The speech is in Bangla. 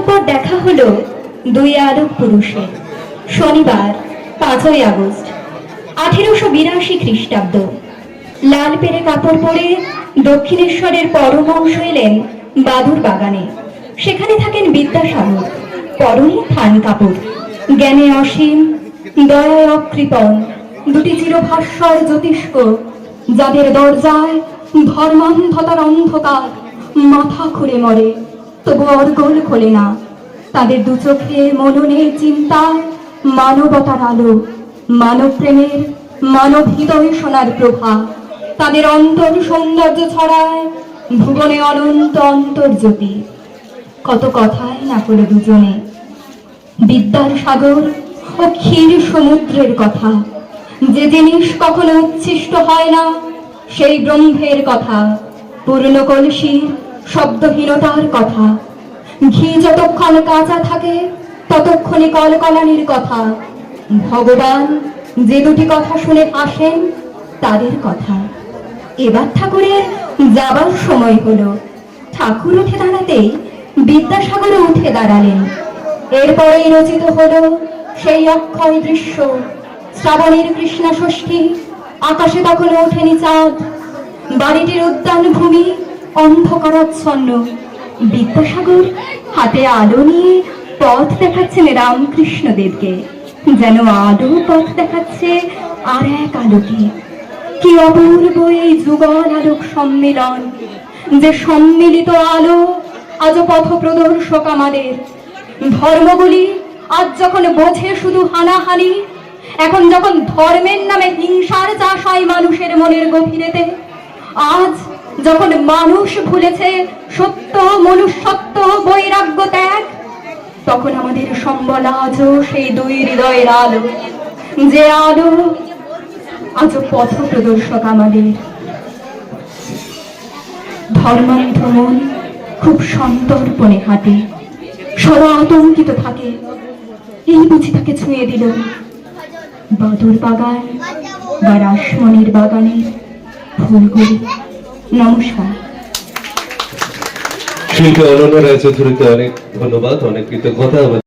অতঃপর দেখা হলো দুই আলোক পুরুষের। শনিবার, পাঁচই আগস্ট, আঠেরোশো বিরাশি খ্রিস্টাব্দ। লাল পেরে কাপড় পরে দক্ষিণেশ্বরের পরম অংশ এলেন বাদুর বাগানে। সেখানে থাকেন বিদ্যাসাগর, পরনে থান কাপড়। জ্ঞানে অসীম, দয়ায় অকৃপণ, দুটি চিরভাস্বর জ্যোতিষ্ক, যাদের দরজায় ধর্মান্ধতার অন্ধকার মাথা খুঁড়ে মরে। তবু অর্গল খোলে না। তাদের দু চোখে মননে চিন্তায় মানবতার আলো মানব প্রেমের মানব হৃদয় সোনার প্রভা। তাদের অন্তর সৌন্দর্য ছড়ায়, ভুবনে অনন্ত অন্তর্জ্যোতি। কত কথাই না করে দুজনে। বিদ্যার সাগর ও ক্ষীর সমুদ্রের কথা। যে জিনিস কখনো উচ্ছিষ্ট হয় না, সেই ব্রহ্মের কথা। পূর্ণ কলসির শব্দহীনতার কথা। ঘি যতক্ষণ কাঁচা থাকে, ততক্ষণে কলকলানির কথা। ভগবান যে দুটি কথা শুনে আসেন, তাদের কথা। এবার ঠাকুরের যাবার সময় হলো। ঠাকুর উঠে দাঁড়াতেই বিদ্যাসাগরে উঠে দাঁড়ালেন। এরপরেই রচিত হলো সেই অক্ষয় দৃশ্য। শ্রাবণের কৃষ্ণা ষষ্ঠী আকাশে তখন ওঠেনি চাঁদ। বাড়িটির উদ্যান ভূমি অন্ধকারাচ্ছন্ন বিদ্যাসাগর হাতে আলো নিয়ে পথ দেখাচ্ছেন রামকৃষ্ণ দেবকে যেন আলো পথ দেখাচ্ছে আর এক আলোকে। কি অপূর্ব এই যুগল আলোক সম্মিলন, যে সম্মিলিত আলো আজ পথ প্রদর্শক আমাদের। ধর্মগুলি আজ যখন বোঝে শুধু হানাহানি, এখন যখন ধর্মের নামে হিংসার চাষ হয় মানুষের মনের গভীরেতে, আজ যখন মানুষ ভুলেছে সত্য, মনুষ্যত্ব, বৈরাগ্য ত্যাগ, তখন আমাদের সম্বল আজও সেই দুই হৃদয়ের আলো। যে আলো আজ পথ প্রদর্শক আমাদের। ধর্মান্ধ মন খুব সন্তর্পণে হাতে সদা আতঙ্কিত থাকে। এই বুঝি তাকে ছুঁয়ে দিল। বাদুর বাগান বা রাসমণির বাগানের ফুলগুলি। নমস্কার। শিল্পী অনন্য রায়চৌধুরীকে অনেক ধন্যবাদ অনেক কৃতজ্ঞতা।